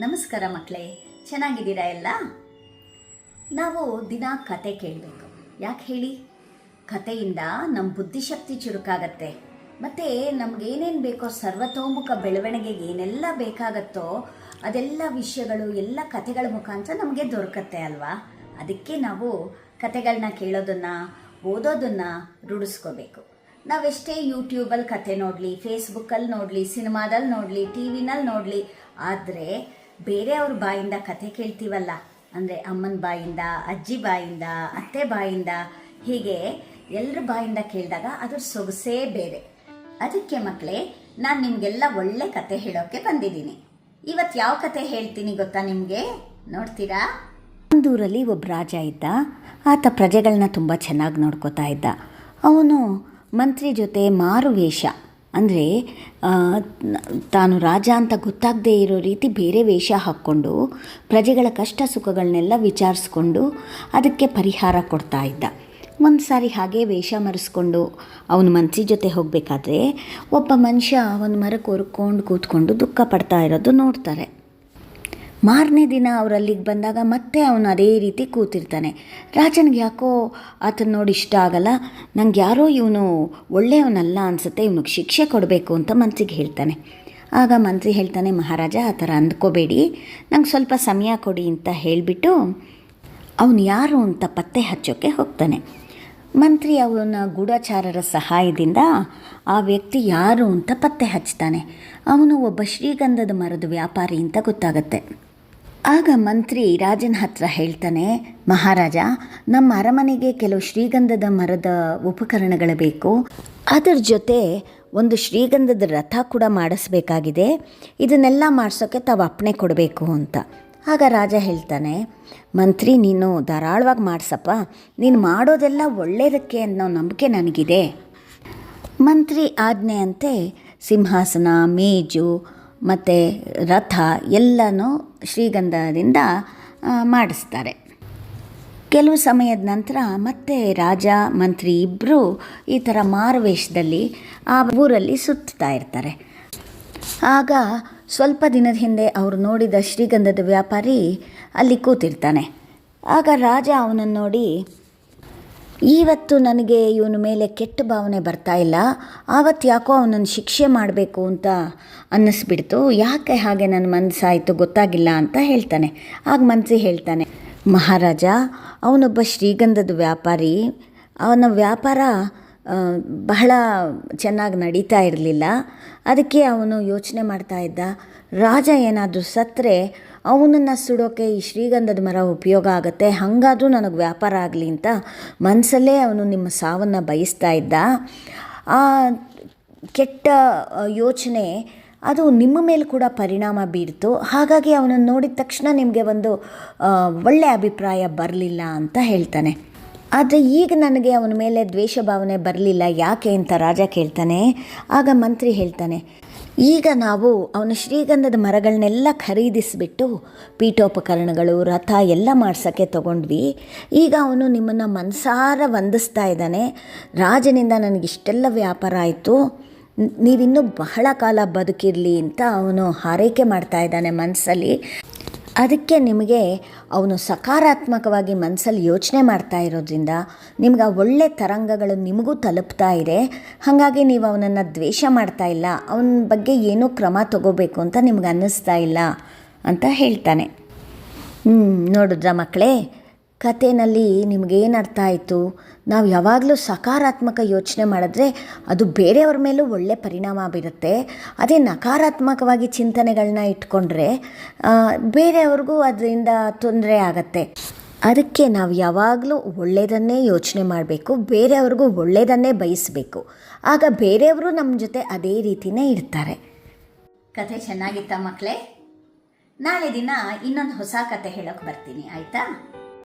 ನಮಸ್ಕಾರ ಮಕ್ಕಳೇ, ಚೆನ್ನಾಗಿದ್ದೀರಾ ಎಲ್ಲ? ನಾವು ದಿನ ಕತೆ ಕೇಳಬೇಕು. ಯಾಕೆ ಹೇಳಿ? ಕತೆಯಿಂದ ನಮ್ಮ ಬುದ್ಧಿಶಕ್ತಿ ಚುರುಕಾಗತ್ತೆ. ಮತ್ತು ನಮಗೇನೇನು ಬೇಕೋ ಸರ್ವತೋಮುಖ ಬೆಳವಣಿಗೆಗೆ ಏನೆಲ್ಲ ಬೇಕಾಗತ್ತೋ ಅದೆಲ್ಲ ವಿಷಯಗಳು, ಎಲ್ಲ ಕತೆಗಳ ಮುಖಾಂತರ ನಮಗೆ ದೊರಕತ್ತೆ ಅಲ್ವಾ? ಅದಕ್ಕೆ ನಾವು ಕತೆಗಳನ್ನ ಕೇಳೋದನ್ನು, ಓದೋದನ್ನು ರೂಢಿಸ್ಕೋಬೇಕು. ನಾವೆಷ್ಟೇ ಯೂಟ್ಯೂಬಲ್ಲಿ ಕತೆ ನೋಡಲಿ ಫೇಸ್ಬುಕ್ಕಲ್ಲಿ ನೋಡಲಿ ಸಿನಿಮಾದಲ್ಲಿ ನೋಡಲಿ, ಟಿ ವಿನಲ್ಲಿ ನೋಡಲಿ, ಆದರೆ ಬೇರೆಯವ್ರ ಬಾಯಿಂದ ಕತೆ ಕೇಳ್ತೀವಲ್ಲ? ಅಂದರೆ ಅಮ್ಮನ ಬಾಯಿಂದ, ಅಜ್ಜಿ ಬಾಯಿಂದ, ಅತ್ತೆ ಬಾಯಿಂದ, ಹೀಗೆ ಎಲ್ಲರ ಬಾಯಿಂದ ಕೇಳಿದಾಗ ಅದ್ರ ಸೊಗಸೇ ಬೇರೆ. ಅದಕ್ಕೆ ಮಕ್ಕಳೇ ನಾನು ನಿಮಗೆಲ್ಲ ಒಳ್ಳೆ ಕತೆ ಹೇಳೋಕ್ಕೆ ಬಂದಿದ್ದೀನಿ. ಇವತ್ತು ಯಾವ ಕತೆ ಹೇಳ್ತೀನಿ ಗೊತ್ತಾ ನಿಮಗೆ? ನೋಡ್ತೀರಾ? ಒಂದೂರಲ್ಲಿ ಒಬ್ಬ ರಾಜ ಇದ್ದ. ಆತ ಪ್ರಜೆಗಳನ್ನ ತುಂಬ ಚೆನ್ನಾಗಿ ನೋಡ್ಕೋತಾ ಇದ್ದ. ಅವನು ಮಂತ್ರಿ ಜೊತೆ ಮಾರು ವೇಷ ಅಂದರೆ ತಾನು ರಾಜ ಅಂತ ಗೊತ್ತಾಗದೇ ಇರೋ ರೀತಿ ಬೇರೆ ವೇಷ ಹಾಕ್ಕೊಂಡು, ಪ್ರಜೆಗಳ ಕಷ್ಟ ಸುಖಗಳನ್ನೆಲ್ಲ ವಿಚಾರಿಸ್ಕೊಂಡು ಅದಕ್ಕೆ ಪರಿಹಾರ ಕೊಡ್ತಾ ಇದ್ದ. ಒಂದು ಸಾರಿ ಹಾಗೆ ವೇಷ ಮರೆಸ್ಕೊಂಡು ಅವನ ಮನಸ್ಸಿ ಜೊತೆ ಹೋಗಬೇಕಾದ್ರೆ, ಒಬ್ಬ ಮನುಷ್ಯ ಒಂದು ಮರಕ್ಕೆ ಹೊರ್ಕೊಂಡು ಕೂತ್ಕೊಂಡು ದುಃಖ ಪಡ್ತಾ ಇರೋದು ನೋಡ್ತಾರೆ. ಮಾರನೇ ದಿನ ಅವರಲ್ಲಿಗೆ ಬಂದಾಗ ಮತ್ತೆ ಅವನು ಅದೇ ರೀತಿ ಕೂತಿರ್ತಾನೆ. ರಾಜನಿಗೆ ಯಾಕೋ ಆತನ ನೋಡಿ ಇಷ್ಟ ಆಗಲ್ಲ. ನಂಗೆ ಯಾರೋ ಇವನು ಒಳ್ಳೆಯವನಲ್ಲ ಅನಿಸುತ್ತೆ, ಇವನಿಗೆ ಶಿಕ್ಷೆ ಕೊಡಬೇಕು ಅಂತ ಮನಸ್ಸಿಗೆ ಹೇಳ್ತಾನೆ. ಆಗ ಮಂತ್ರಿ ಹೇಳ್ತಾನೆ, ಮಹಾರಾಜ, ಆ ಥರ ಅಂದ್ಕೋಬೇಡಿ. ನಂಗೆ ಸ್ವಲ್ಪ ಸಮಯ ಕೊಡಿ ಅಂತ ಹೇಳಿಬಿಟ್ಟು ಅವನು ಯಾರು ಅಂತ ಪತ್ತೆ ಹಚ್ಚೋಕ್ಕೆ ಹೋಗ್ತಾನೆ. ಮಂತ್ರಿ ಅವನ ಗೂಢಚಾರರ ಸಹಾಯದಿಂದ ಆ ವ್ಯಕ್ತಿ ಯಾರು ಅಂತ ಪತ್ತೆ ಹಚ್ತಾನೆ. ಅವನು ಒಬ್ಬ ಶ್ರೀಗಂಧದ ಮರದ ವ್ಯಾಪಾರಿ ಅಂತ ಗೊತ್ತಾಗತ್ತೆ. ಆಗ ಮಂತ್ರಿ ರಾಜನ ಹತ್ರ ಹೇಳ್ತಾನೆ, ಮಹಾರಾಜ, ನಮ್ಮ ಅರಮನೆಗೆ ಕೆಲವು ಶ್ರೀಗಂಧದ ಮರದ ಉಪಕರಣಗಳು ಬೇಕು. ಅದರ ಜೊತೆ ಒಂದು ಶ್ರೀಗಂಧದ ರಥ ಕೂಡ ಮಾಡಿಸ್ಬೇಕಾಗಿದೆ. ಇದನ್ನೆಲ್ಲ ಮಾಡಿಸೋಕ್ಕೆ ತಾವು ಅಪ್ಪಣೆ ಕೊಡಬೇಕು ಅಂತ. ಆಗ ರಾಜ ಹೇಳ್ತಾನೆ, ಮಂತ್ರಿ, ನೀನು ಧಾರಾಳವಾಗಿ ಮಾಡಿಸಪ್ಪ. ನೀನು ಮಾಡೋದೆಲ್ಲ ಒಳ್ಳೆಯದಕ್ಕೆ ಅನ್ನೋ ನಂಬಿಕೆ ನನಗಿದೆ. ಮಂತ್ರಿ ಆಜ್ಞೆಯಂತೆ ಸಿಂಹಾಸನ, ಮೇಜು ಮತ್ತು ರಥ ಎಲ್ಲನೂ ಶ್ರೀಗಂಧದಿಂದ ಮಾಡಿಸ್ತಾರೆ. ಕೆಲವು ಸಮಯದ ನಂತರ ಮತ್ತೆ ರಾಜ, ಮಂತ್ರಿ ಇಬ್ಬರು ಈ ಥರ ಮಾರುವೇಷದಲ್ಲಿ ಆ ಊರಲ್ಲಿ ಸುತ್ತಾ ಇರ್ತಾರೆ. ಆಗ ಸ್ವಲ್ಪ ದಿನದ ಹಿಂದೆ ಅವರು ನೋಡಿದ ಶ್ರೀಗಂಧದ ವ್ಯಾಪಾರಿ ಅಲ್ಲಿ ಕೂತಿರ್ತಾನೆ. ಆಗ ರಾಜ ಅವನನ್ನು ನೋಡಿ ಇವತ್ತು ನನಗೆ ಇವನ ಮೇಲೆ ಕೆಟ್ಟ ಭಾವನೆ ಬರ್ತಾ ಇಲ್ಲ. ಆವತ್ತು ಯಾಕೋ ಅವನನ್ನು ಶಿಕ್ಷೆ ಮಾಡಬೇಕು ಅಂತ ಅನ್ನಿಸ್ಬಿಡ್ತು. ಯಾಕೆ ಹಾಗೆ ನನ್ನ ಮನಸ್ಸಾಯಿತು ಗೊತ್ತಾಗಿಲ್ಲ ಅಂತ ಹೇಳ್ತಾನೆ. ಆಗ ಮನಸ್ಸಿ ಹೇಳ್ತಾನೆ, ಮಹಾರಾಜ, ಅವನೊಬ್ಬ ಶ್ರೀಗಂಧದ ವ್ಯಾಪಾರಿ. ಅವನ ವ್ಯಾಪಾರ ಬಹಳ ಚೆನ್ನಾಗಿ ನಡೀತಾ ಇರಲಿಲ್ಲ. ಅದಕ್ಕೆ ಅವನು ಯೋಚನೆ ಮಾಡ್ತಾ ಇದ್ದ, ರಾಜ ಏನಾದರೂ ಸತ್ತರೆ ಅವನನ್ನು ಸುಡೋಕ್ಕೆ ಈ ಶ್ರೀಗಂಧದ ಮರ ಉಪಯೋಗ ಆಗುತ್ತೆ, ಹಾಗಾದರೂ ನನಗೆ ವ್ಯಾಪಾರ ಆಗಲಿ ಅಂತ ಮನಸ್ಸಲ್ಲೇ ಅವನು ನಿಮ್ಮ ಸಾವನ್ನು ಬಯಸ್ತಾ ಇದ್ದ. ಆ ಕೆಟ್ಟ ಯೋಚನೆ, ಅದು ನಿಮ್ಮ ಮೇಲೆ ಕೂಡ ಪರಿಣಾಮ ಬೀರ್ತು. ಹಾಗಾಗಿ ಅವನನ್ನು ನೋಡಿದ ತಕ್ಷಣ ನಿಮಗೆ ಒಂದು ಒಳ್ಳೆಯ ಅಭಿಪ್ರಾಯ ಬರಲಿಲ್ಲ ಅಂತ ಹೇಳ್ತಾನೆ. ಆದರೆ ಈಗ ನನಗೆ ಅವನ ಮೇಲೆ ದ್ವೇಷ ಭಾವನೆ ಬರಲಿಲ್ಲ. ಯಾಕೆ ಅಂತ ರಾಜ ಕೇಳ್ತಾನೆ. ಆಗ ಮಂತ್ರಿ ಹೇಳ್ತಾನೆ, ಈಗ ನಾವು ಅವನ ಶ್ರೀಗಂಧದ ಮರಗಳನ್ನೆಲ್ಲ ಖರೀದಿಸಿಬಿಟ್ಟು ಪೀಠೋಪಕರಣಗಳು, ರಥ ಎಲ್ಲ ಮಾಡ್ಸೋಕ್ಕೆ ತಗೊಂಡ್ವಿ. ಈಗ ಅವನು ನಿಮ್ಮನ್ನು ಮನಸಾರ ವಂದಿಸ್ತಾ ಇದ್ದಾನೆ. ರಾಜನಿಂದ ನನಗಿಷ್ಟೆಲ್ಲ ವ್ಯಾಪಾರ ಆಯಿತು. ನೀವಿನ್ನೂ ಬಹಳ ಕಾಲ ಬದುಕಿರಲಿ ಅಂತ ಅವನು ಹಾರೈಕೆ ಮಾಡ್ತಾ ಇದ್ದಾನೆ ಮನಸ್ಸಲ್ಲಿ ಅದಕ್ಕೆ ನಿಮಗೆ ಅವನು ಸಕಾರಾತ್ಮಕವಾಗಿ ಮನಸ್ಸಲ್ಲಿ ಯೋಚನೆ ಮಾಡ್ತಾ ಇರೋದ್ರಿಂದ ನಿಮ್ಗೆ ಆ ಒಳ್ಳೆ ತರಂಗಗಳು ನಿಮಗೂ ತಲುಪ್ತಾ ಇದೆ. ಹಾಗಾಗಿ ನೀವು ಅವನನ್ನು ದ್ವೇಷ ಮಾಡ್ತಾ ಇಲ್ಲ. ಅವನ ಬಗ್ಗೆ ಏನೂ ಕ್ರಮ ತಗೋಬೇಕು ಅಂತ ನಿಮ್ಗೆ ಅನ್ನಿಸ್ತಾ ಇಲ್ಲ ಅಂತ ಹೇಳ್ತಾನೆ. ಹ್ಞೂ ನೋಡಿದ್ರಾ ಮಕ್ಕಳೇ? ಕಥೆನಲ್ಲಿ ನಿಮಗೇನು ಅರ್ಥ ಆಯಿತು? ನಾವು ಯಾವಾಗಲೂ ಸಕಾರಾತ್ಮಕ ಯೋಚನೆ ಮಾಡಿದ್ರೆ ಅದು ಬೇರೆಯವ್ರ ಮೇಲೂ ಒಳ್ಳೆ ಪರಿಣಾಮ ಬೀರುತ್ತೆ. ಅದೇ ನಕಾರಾತ್ಮಕವಾಗಿ ಚಿಂತನೆಗಳನ್ನ ಇಟ್ಕೊಂಡ್ರೆ ಬೇರೆಯವ್ರಿಗೂ ಅದರಿಂದ ತೊಂದರೆ ಆಗತ್ತೆ. ಅದಕ್ಕೆ ನಾವು ಯಾವಾಗಲೂ ಒಳ್ಳೆಯದನ್ನೇ ಯೋಚನೆ ಮಾಡಬೇಕು, ಬೇರೆಯವ್ರಿಗೂ ಒಳ್ಳೆಯದನ್ನೇ ಬಯಸಬೇಕು. ಆಗ ಬೇರೆಯವರು ನಮ್ಮ ಜೊತೆ ಅದೇ ರೀತಿನೇ ಇರ್ತಾರೆ. ಕತೆ ಚೆನ್ನಾಗಿತ್ತ ಮಕ್ಕಳೇ ನಾಳೆ ದಿನ ಇನ್ನೊಂದು ಹೊಸ ಕತೆ ಹೇಳೋಕೆ ಬರ್ತೀನಿ, ಆಯಿತಾ?